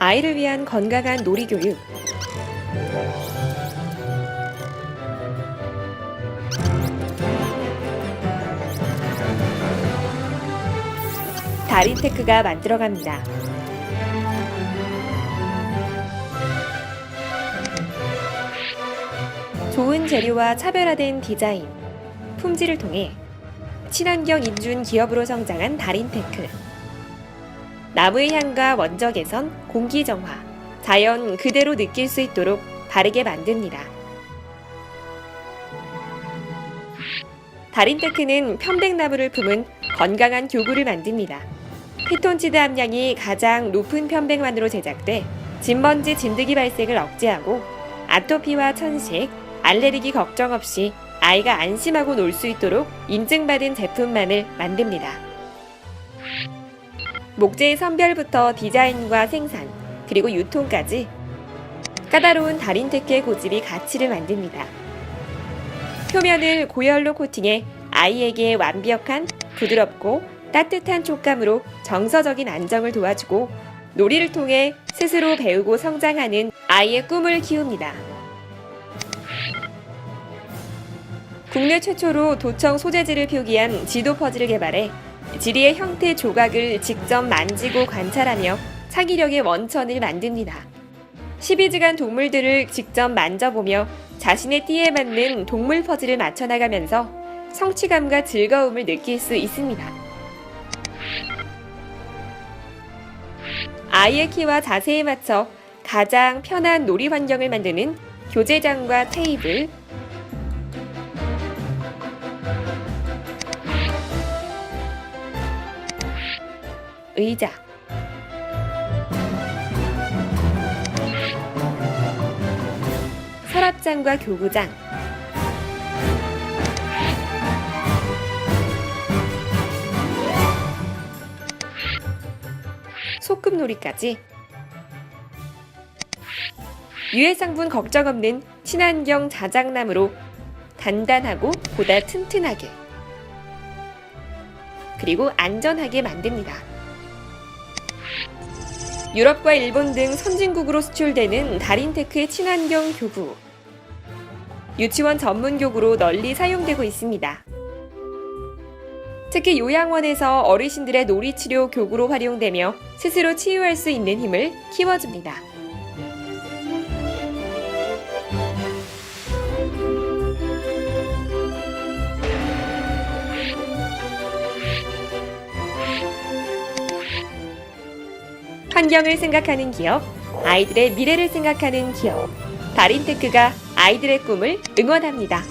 아이를 위한 건강한 놀이 교육. 다린테크가 만들어갑니다. 좋은 재료와 차별화된 디자인, 품질을 통해 친환경 인준 기업으로 성장한 다린테크. 나무의 향과 원적 개선, 공기 정화, 자연 그대로 느낄 수 있도록 바르게 만듭니다. 다린테크는 편백나무를 품은 건강한 교구를 만듭니다. 피톤치드 함량이 가장 높은 편백만으로 제작돼 진먼지 진드기 발생을 억제하고 아토피와 천식, 알레르기 걱정 없이 아이가 안심하고 놀 수 있도록 인증받은 제품만을 만듭니다. 목재의 선별부터 디자인과 생산, 그리고 유통까지 까다로운 다린테크의 고집이 가치를 만듭니다. 표면을 고열로 코팅해 아이에게 완벽한 부드럽고 따뜻한 촉감으로 정서적인 안정을 도와주고 놀이를 통해 스스로 배우고 성장하는 아이의 꿈을 키웁니다. 국내 최초로 도청 소재지를 표기한 지도 퍼즐을 개발해 지리의 형태 조각을 직접 만지고 관찰하며 창의력의 원천을 만듭니다. 12지간 동물들을 직접 만져보며 자신의 띠에 맞는 동물 퍼즐을 맞춰나가면서 성취감과 즐거움을 느낄 수 있습니다. 아이의 키와 자세에 맞춰 가장 편한 놀이 환경을 만드는 교재장과 테이블, 의자, 서랍장과 교구장, 소꿉놀이까지. 유해상분 걱정 없는 친환경 자작나무로 단단하고 보다 튼튼하게. 그리고 안전하게 만듭니다. 유럽과 일본 등 선진국으로 수출되는 다린테크의 친환경 교구. 유치원 전문 교구로 널리 사용되고 있습니다. 특히 요양원에서 어르신들의 놀이치료 교구로 활용되며 스스로 치유할 수 있는 힘을 키워줍니다. 환경을 생각하는 기업, 아이들의 미래를 생각하는 기업. 다린테크가 아이들의 꿈을 응원합니다.